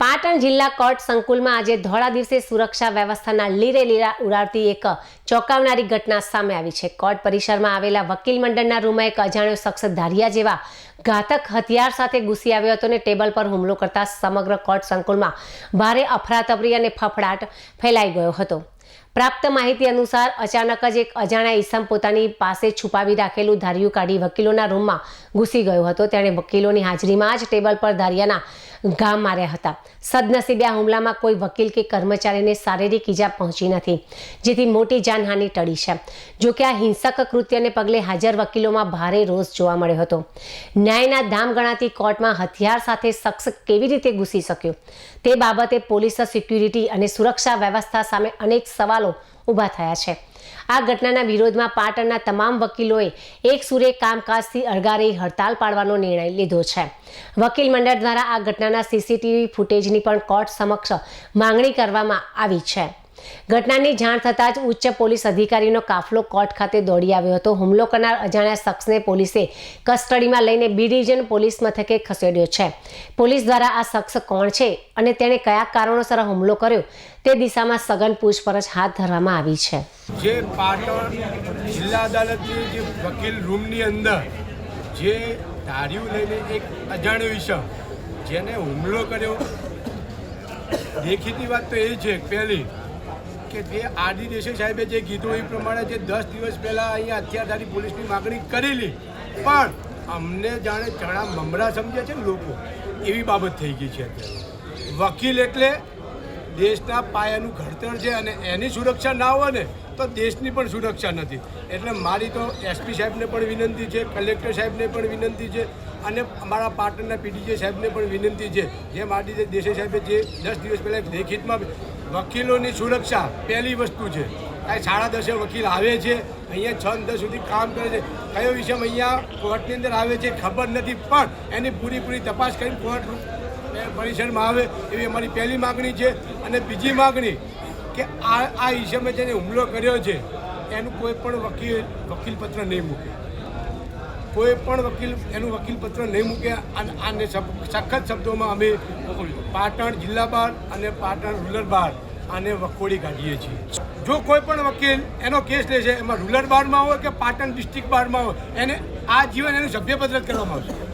પાટણ જિલ્લા કોર્ટ સંકુલમાં આજે ધોળા દિવસે સુરક્ષા વ્યવસ્થાના લીરે લીરા ઉડાડતી એક ચોંકાવનારી ઘટના સામે આવી છે. કોર્ટ પરિસરમાં આવેલા વકીલ મંડળના રૂમમાં એક અજાણ્યો શખ્સ ધારિયા જેવા ઘાતક હથિયાર સાથે ઘૂસી આવ્યો હતો અને ટેબલ પર હુમલો કરતા સમગ્ર કોર્ટ સંકુલમાં ભારે અફરાતફરી અને ફફડાટ ફેલાઈ ગયો હતો. પ્રાપ્ત માહિતી અનુસાર અચાનક જ એક અજાણ્યા ઈસમ પોતાની પાસે છુપાવી રાખેલું ધારિયું કાઢી વકીલોના રૂમમાં ઘૂસી ગયો હતો. તેણે વકીલોની હાજરીમાં જ ટેબલ પર ધારિયાના ઘા માર્યા હતા. સદનસીબે આ હુમલામાં કોઈ વકીલ કે કર્મચારીને શારીરિક ઈજા પહોંચી નથી, જેથી મોટી જાનહાનિ ટળી છે. જોકે આ હિંસક કૃત્યને પગલે હાજર વકીલોમાં ભારે રોષ જોવા મળ્યો હતો. ન્યાયના ધામ ગણાતી કોર્ટમાં હથિયાર સાથે શખ્સ કેવી રીતે ઘૂસી શક્યો? તે બાબતે પોલીસ સિક્યુરિટી અને સુરક્ષા વ્યવસ્થા સામે અનેક સવાલો ઊભા થયા છે. આ ઘટનાના વિરોધમાં પાટણના તમામ વકીલોએ એક સુરે કામકાજથી અળગારી હડતાલ પાડવાનો નિર્ણય લીધો છે. વકીલ મંડળ દ્વારા આ ઘટનાના સીસીટીવી ફૂટેજની પણ કોર્ટ સમક્ષ માંગણી કરવામાં આવી છે. ઘટનાની જાણ થતાં જ ઉચ્ચ પોલીસ અધિકારીનો કાફલો કોર્ટ ખાતે દોડી આવ્યો હતો. હુમલો કરનાર અજાણ્યા શખ્સને પોલીસે કસ્ટડીમાં લઈને બી ડિવિઝન પોલીસ મથકે ખસેડ્યો છે. પોલીસ દ્વારા આ શખ્સ કોણ છે અને તેણે કયા કારણોસર હુમલો કર્યો તે દિશામાં સઘન પૂછપરછ હાથ ધરવામાં આવી છે. જે પાટણ જિલ્લા અદાલતની જે વકીલ રૂમની અંદર જે ધાર્યું લઈને એક અજાણ્યો ઈસમ જેને હુમલો કર્યો, દેખીતી વાત તો એ છે પહેલી કે જે આરડી દેસાઈ સાહેબે જે કીધું એ પ્રમાણે જે દસ દિવસ પહેલાં અહીંયા અત્યારધારી પોલીસની માગણી કરેલી. પણ અમને જાણે ચણા મમરા સમજે છે ને લોકો, એવી બાબત થઈ ગઈ છે વકીલ એટલે દેશના પાયાનું ઘડતર છે અને એની સુરક્ષા ના હોય ને, તો દેશની પણ સુરક્ષા નથી. એટલે મારી તો એસપી સાહેબને પણ વિનંતી છે, કલેક્ટર સાહેબને પણ વિનંતી છે, અને અમારા પાટણના પીડીજે સાહેબને પણ વિનંતી છે. જેમ આરડી દેસાઈ સાહેબે જે દસ દિવસ પહેલાં લેખિતમાં વકીલોની સુરક્ષા પહેલી વસ્તુ છે. કાંઈ સાડા દસે વકીલ આવે છે, અહીંયા છ દસ સુધી કામ કરે છે. કયો વિષય અહીંયા કોર્ટની અંદર આવે છે ખબર નથી, પણ એની પૂરી તપાસ કરીને કોર્ટ પરિસરમાં આવે એવી અમારી પહેલી માગણી છે. અને બીજી માગણી કે આ આ ઈસમે જેને હુમલો કર્યો છે, એનું કોઈ પણ વકીલ વકીલપત્ર નહીં મૂકે. કોઈ પણ વકીલ, એનું વકીલપત્ર નહીં મૂકે અને આને સખત શબ્દોમાં અમે પાટણ જિલ્લા બાર અને પાટણ રૂરલ બાર આને વખોડી કાઢીએ છીએ. જો કોઈ પણ વકીલ એનો કેસ લે છે, એમાં રૂરલ બારમાં હોય કે પાટણ ડિસ્ટ્રિક્ટ બારમાં હોય, એને આ જીવન એનું સભ્યપત્ર કરવામાં આવશે.